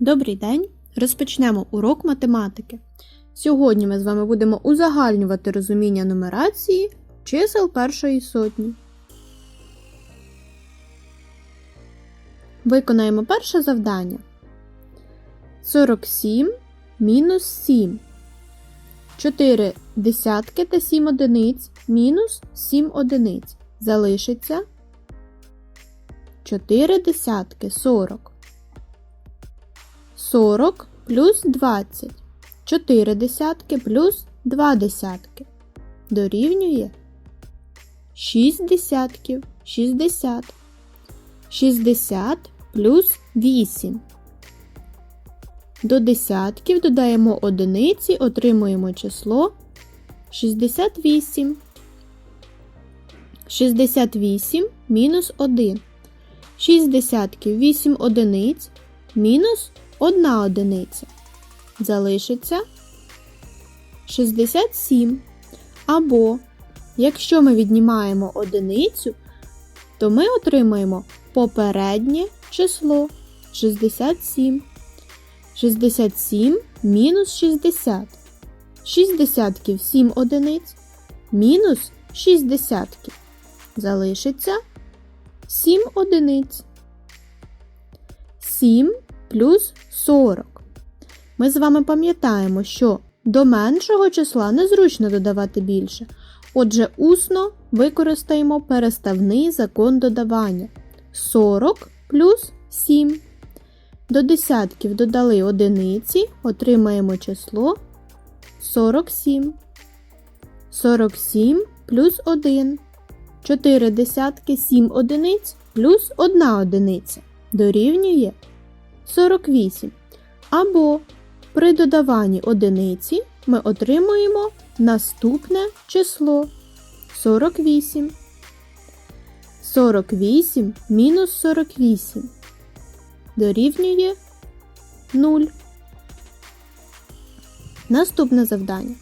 Добрий день! Розпочнемо урок математики. Сьогодні ми з вами будемо узагальнювати розуміння нумерації чисел першої сотні. Виконаємо перше завдання. 47 мінус 7. 4 десятки та 7 одиниць мінус 7 одиниць. Залишиться 4 десятки 40. 40 плюс 20. 4 десятки плюс 2 десятки. Дорівнює 6 десятків 60. 60 плюс 8. До десятків додаємо одиниці, отримуємо число 68. 68 мінус 1. 6 десятків 8 одиниць мінус 1 одиниця. Залишиться 67. Або, якщо ми віднімаємо одиницю, то ми отримаємо попереднє число 67. 67 мінус 60. 6 десятків 7 одиниць мінус 6 десятків. Залишиться 7 одиниць. 7 плюс 40. Ми з вами пам'ятаємо, що до меншого числа незручно додавати більше. Отже, усно використаємо переставний закон додавання. 40 плюс 7. До десятків додали одиниці, отримаємо число 47. 47 плюс 1. 4 десятки 7 одиниць плюс 1 одиниця дорівнює 48. Або при додаванні одиниці ми отримуємо наступне число 48. 48 мінус 48 дорівнює 0. Наступне завдання.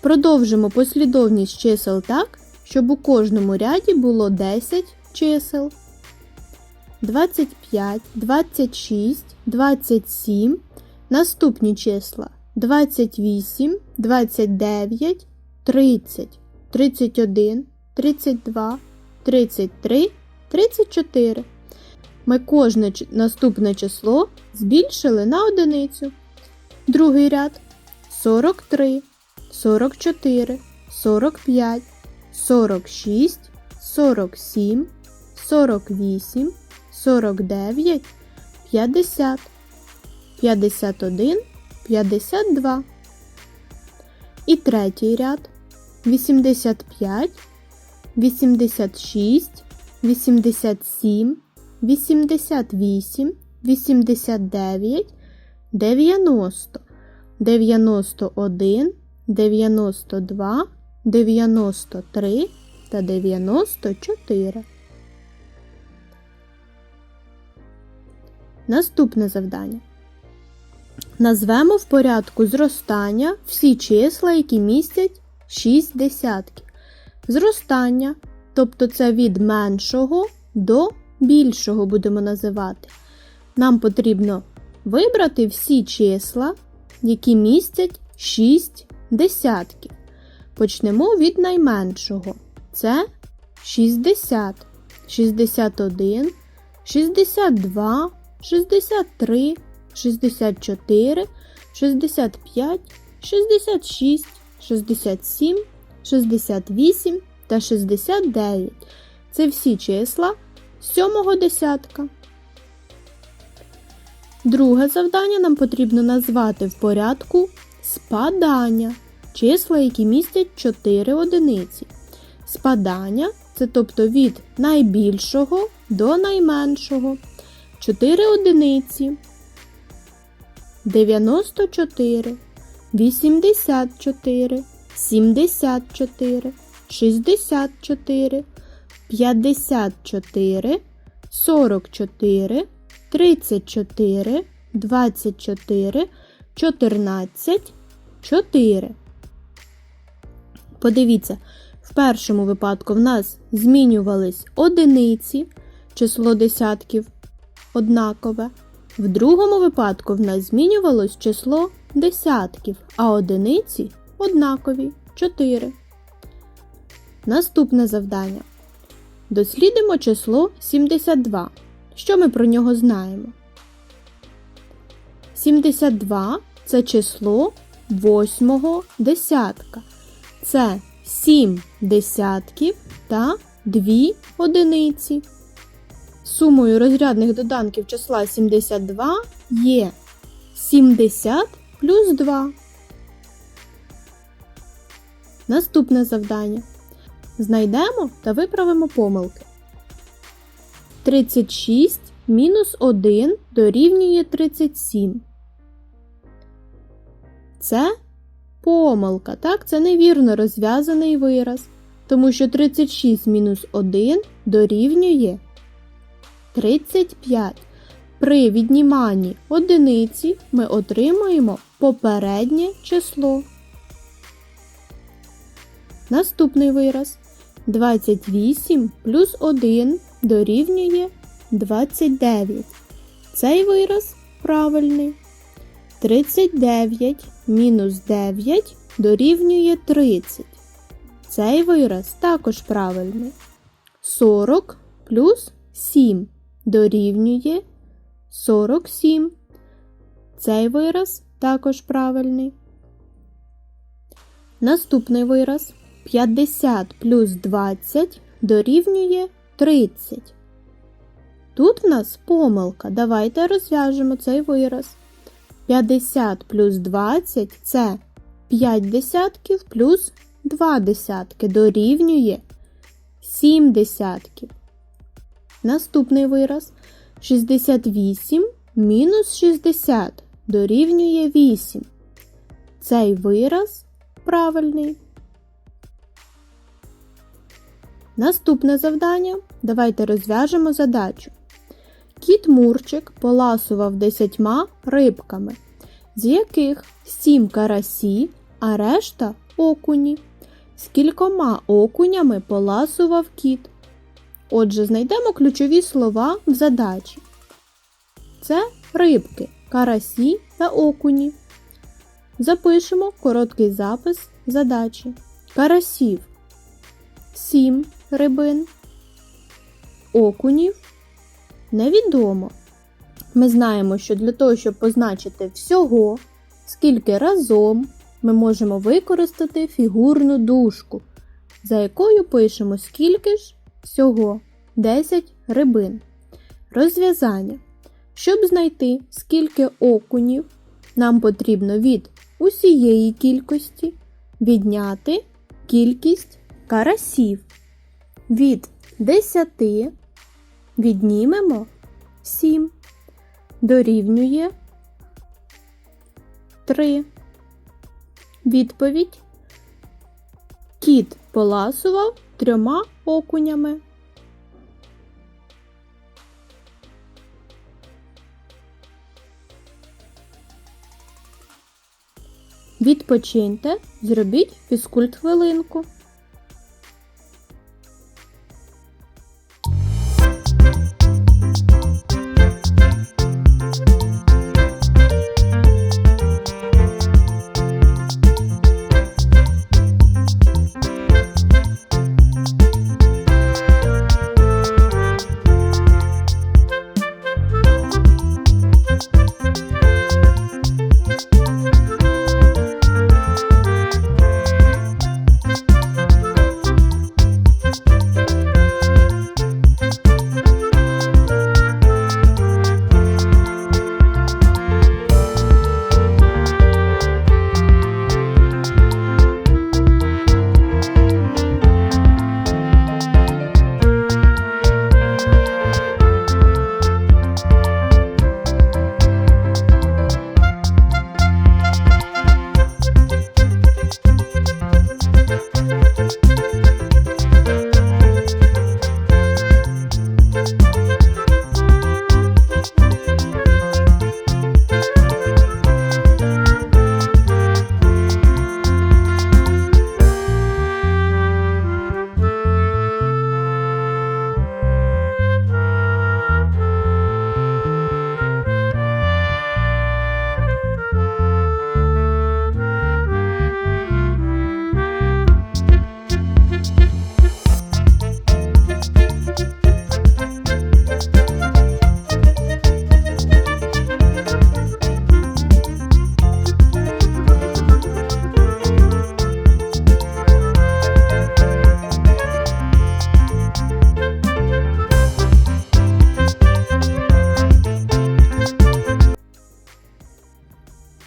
Продовжимо послідовність чисел так, щоб у кожному ряді було 10 чисел. 25, 26, 27. Наступні числа 28, 29, 30, 31, 32, 33, 34. Ми кожне наступне число збільшили на одиницю. Другий ряд 43, 44, 45, 46, 47, 48, 49, 50, 51, 52. І третій ряд 85, 86, 87, 88, 89, 90, 91, 92, 93 та 94. Наступне завдання. Назвемо в порядку зростання всі числа, які містять 6 десятків. Зростання, тобто це від меншого до більшого будемо називати. Нам потрібно вибрати всі числа, які містять 6 десятків. Почнемо від найменшого. Це 60, 61, 62, 63, 64, 65, 66, 67, 68 та 69. Це всі числа сьомого десятка. Друге завдання нам потрібно назвати в порядку спадання числа, які містять 4 одиниці. Спадання це тобто від найбільшого до найменшого. 4 одиниці. 94, 84, 74, 64, 54, 44, 34, 24, 14, 4. Подивіться, в першому випадку в нас змінювались одиниці, число десятків однакове. В другому випадку в нас змінювалось число десятків, а одиниці однакові 4. Наступне завдання. Дослідимо число 72. Що ми про нього знаємо? 72 це число восьмого десятка. Це 7 десятків та 2 одиниці. Сумою розрядних доданків числа 72 є 70 плюс 2. Наступне завдання. Знайдемо та виправимо помилки. 36 мінус 1 дорівнює 37. Це помилка, так? Це невірно розв'язаний вираз. Тому що 36 мінус 1 дорівнює 35. При відніманні одиниці ми отримаємо попереднє число. Наступний вираз 28 плюс 1 дорівнює 29. Цей вираз правильний. 39 мінус 9 дорівнює 30. Цей вираз також правильний. 40 плюс 7 дорівнює 47. Цей вираз також правильний. Наступний вираз 50 плюс 20 дорівнює 30. Тут в нас помилка. Давайте розв'яжемо цей вираз. 50 плюс 20 це 5 десятків плюс 2 десятки дорівнює 7 десятків. Наступний вираз 68 мінус 60 дорівнює 8. Цей вираз правильний. Наступне завдання. Давайте розв'яжемо задачу. Кіт Мурчик поласував десятьма рибками, з яких сім карасі, а решта окуні. Скількома окунями поласував кіт. Отже, знайдемо ключові слова в задачі. Це рибки, карасі та окуні. Запишемо короткий запис задачі. Карасів 7 рибин. Окунів невідомо. Ми знаємо, що для того, щоб позначити всього, скільки разом ми можемо використати фігурну дужку, за якою пишемо скільки ж всього 10 рибин. Розв'язання. Щоб знайти, скільки окунів, нам потрібно від усієї кількості відняти кількість карасів. Від 10 віднімемо 7. Дорівнює 3. Відповідь. Кіт поласував трьома окунями. Відпочиньте, зробіть фізкульт хвилинку.